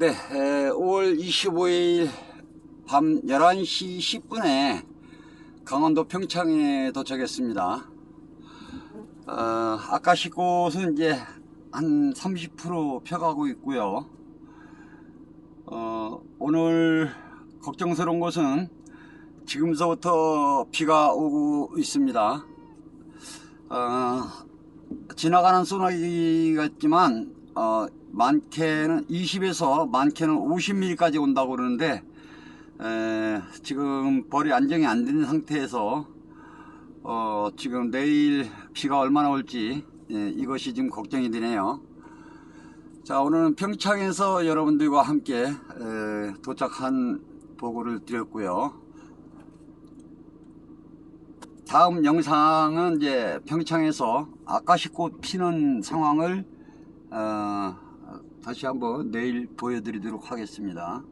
네, 에, 5월 25일 밤 11시 10분에 강원도 평창에 도착했습니다. 어, 아까시 꽃은 이제 한 30% 펴가고 있고요. 어, 오늘 걱정스러운 것은 지금서부터 비가 오고 있습니다. 어, 지나가는 소나기 같지만 어, 많게는 20에서 많게는 50mm까지 온다고 그러는데 에, 지금 벌이 안정이 안 된 상태에서 어, 지금 내일 비가 얼마나 올지 예, 이것이 지금 걱정이 되네요. 자 오늘은 평창에서 여러분들과 함께 에, 도착한 보고를 드렸고요. 다음 영상은 이제 평창에서 아까시꽃 피는 상황을 어, 다시 한번 내일 보여드리도록 하겠습니다.